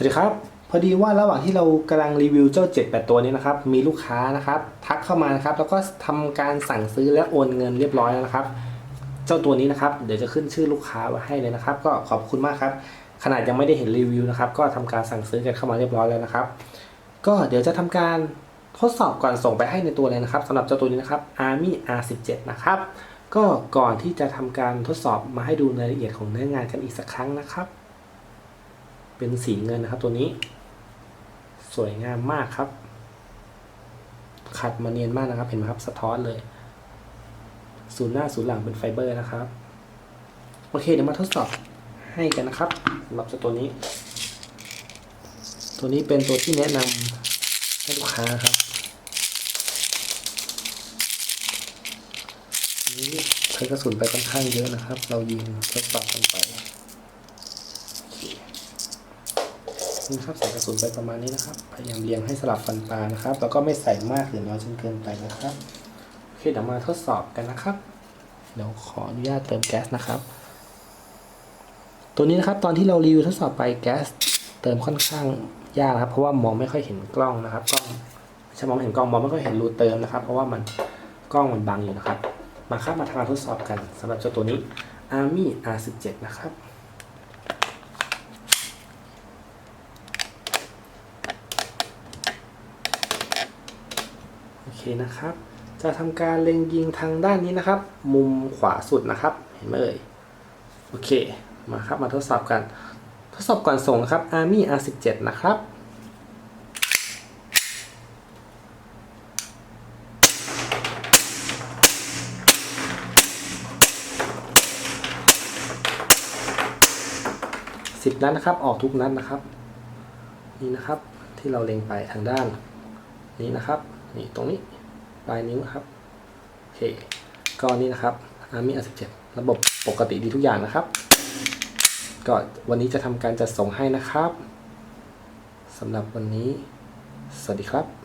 สวัสดีครับ พอดีว่าระหว่างที่เรากำลังรีวิวเจ้า 78 ตัวนี้นะครับ มีลูกค้านะครับ ทักเข้ามานะครับ แล้วก็ทำการสั่งซื้อและโอนเงินเรียบร้อยแล้วนะครับ เจ้าตัวนี้นะครับ เดี๋ยวจะขึ้นชื่อลูกค้าไว้ให้เลยนะครับ ก็ขอบคุณมากครับ ขนาดยังไม่ได้เห็นรีวิวนะครับ ก็ทำการสั่งซื้อกันเข้ามาเรียบร้อยแล้วนะครับ ก็เดี๋ยวจะทำการทดสอบก่อนส่งไปให้ในตัวเลยนะครับสำหรับเจ้าตัวนี้นะครับ Army R17 นะครับ ก็ก่อนที่จะทำการทดสอบมาให้ดูรายละเอียดของเนื้องานกันอีกสักครั้งนะครับ เป็นสีเงินนะครับตัวนี้ สวยงามมากครับ ขัดมาเนียนมากนะครับ เห็นไหมครับสะท้อนเลย ศูนย์หน้าศูนย์หลังเป็นไฟเบอร์นะครับ โอเคเดี๋ยวมาทดสอบให้กันนะครับสำหรับตัวนี้ ตัวนี้เป็นตัวที่แนะนำให้ลูกค้าครับนี่ใช้กระสุนไปค่อนข้างเยอะนะครับ เรายิงทดสอบกันไป นี่ครับใส่กระสุนไปประมาณนี้นะครับ พยายามเรียงให้สลับฟันปลานะครับ แล้วก็ไม่ใส่มากหรือน้อยจนเกินไปนะครับ โอเคเดี๋ยวมาทดสอบกันนะครับ เดี๋ยวขออนุญาตเติมแก๊สนะครับ ตัวนี้นะครับตอนที่เรารีวิวทดสอบไปแก๊สเติมค่อนข้างยากนะครับ เพราะว่ามองไม่ค่อยเห็นกล้องนะครับ กล้องไม่ใช่มองเห็นกล้องมองไม่ค่อยเห็นรูเติมนะครับ เพราะว่ามันกล้องมันบังอยู่นะครับ มาครับมาทำการทดสอบกันสำหรับเจ้าตัวนี้ Army R17 นะครับ เคนะครับ จะทำการเล็งยิงทางด้านนี้นะครับ มุมขวาสุดนะครับ เห็นไหมเอ่ย โอเค มาครับ มาทดสอบกัน ทดสอบก่อนส่งครับ Army R17 นะครับสิบนัดนะครับ ออกทุกนัดนะครับ นี่นะครับที่เราเล็งไปทางด้านนี้นะครับ นี่ตรงนี้ ปลายนิ้วครับโอเคก็นี่นะครับ Army R17 ระบบปกติดีทุกอย่างนะครับ ก็วันนี้จะทำการจัดส่งให้นะครับสำหรับวันนี้ สวัสดีครับ